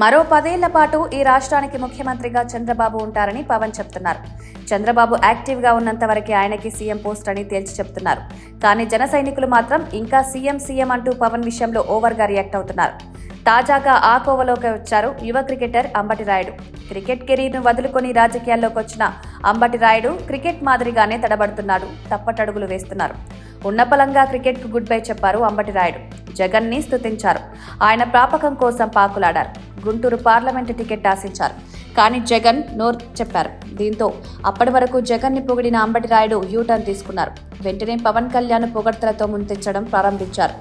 మరో పదేళ్ళ పాటు ఈ రాష్ట్రానికి ముఖ్యమంత్రిగా చంద్రబాబు ఉంటారని పవన్ చెప్తున్నారు. చంద్రబాబు యాక్టివ్గా ఉన్నంత వరకే ఆయనకి సీఎం పోస్ట్ అని తేల్చి చెప్తున్నారు. కానీ జన సైనికులు మాత్రం ఇంకా సీఎం సీఎం అంటూ పవన్ విషయంలో ఓవర్గా రియాక్ట్ అవుతున్నారు. తాజాగా ఆ కోవలోకి వచ్చారు యువ క్రికెటర్ అంబటి రాయుడు. క్రికెట్ కెరీర్ను వదులుకొని రాజకీయాల్లోకి వచ్చిన అంబటి రాయుడు క్రికెట్ మాదిరిగానే తడబడుతున్నాడు తప్పటడుగులు వేస్తున్నారు. ఉన్నపలంగా క్రికెట్కు గుడ్ బై చెప్పారు అంబటి రాయుడు. జగన్ని స్తుతించారు. ఆయన ప్రాపకం కోసం పాకులాడారు. గుంటూరు పార్లమెంటు టికెట్ ఆశించారు. కానీ జగన్ నోర్ చెప్పారు. దీంతో అప్పటి వరకు జగన్ని పొగిడిన అంబటి రాయుడు యూటర్న్ తీసుకున్నారు. వెంటనే పవన్ కళ్యాణ్ పొగడ్తలతో ముందెచ్చడం ప్రారంభించారు.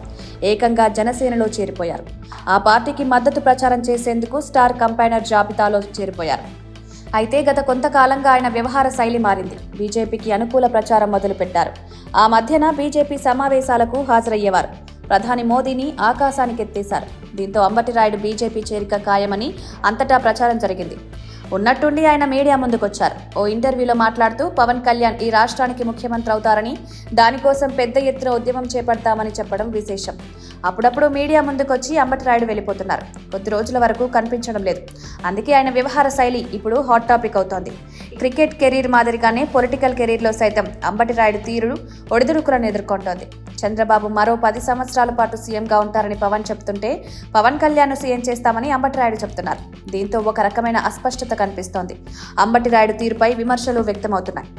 ఏకంగా జనసేనలో చేరిపోయారు. ఆ పార్టీకి మద్దతు ప్రచారం చేసేందుకు స్టార్ కంపైనర్ జాబితాలో చేరిపోయారు. అయితే గత కొంతకాలంగా ఆయన వ్యవహార శైలి మారింది. బీజేపీకి అనుకూల ప్రచారం మొదలుపెట్టారు. ఆ మధ్యన బీజేపీ సమావేశాలకు హాజరయ్యేవారు. ప్రధాని మోదీని ఆకాశానికెత్తేశారు దీంతో అంబటిరాయుడు బీజేపీ చేరిక ఖాయమని అంతటా ప్రచారం జరిగింది. ఉన్నట్టుండి ఆయన మీడియా ముందుకొచ్చారు. ఓ ఇంటర్వ్యూలో మాట్లాడుతూ పవన్ కళ్యాణ్ ఈ రాష్ట్రానికి ముఖ్యమంత్రి అవుతారని దానికోసం పెద్ద ఎత్తున ఉద్యమం చేపడతామని చెప్పడం విశేషం. అప్పుడప్పుడు మీడియా ముందుకొచ్చి అంబటిరాయుడు వెళ్ళిపోతున్నారు. కొద్ది రోజుల వరకు కనిపించడం లేదు. అందుకే ఆయన వ్యవహార శైలి ఇప్పుడు హాట్ టాపిక్ అవుతోంది. క్రికెట్ కెరీర్ మాదిరిగానే పొలిటికల్ కెరీర్లో సైతం అంబటి రాయుడు తీరుడు ఒడిదుడుకులను ఎదుర్కొంటోంది. చంద్రబాబు మరో పది సంవత్సరాల పాటు సీఎంగా ఉంటారని పవన్ చెప్తుంటే పవన్ కళ్యాణ్ సీఎం చేస్తామని అంబటి రాయుడు చెప్తున్నారు. దీంతో ఒక రకమైన అస్పష్టత కనిపిస్తోంది. అంబటి రాయుడు తీరుపై విమర్శలు వ్యక్తమవుతున్నాయి.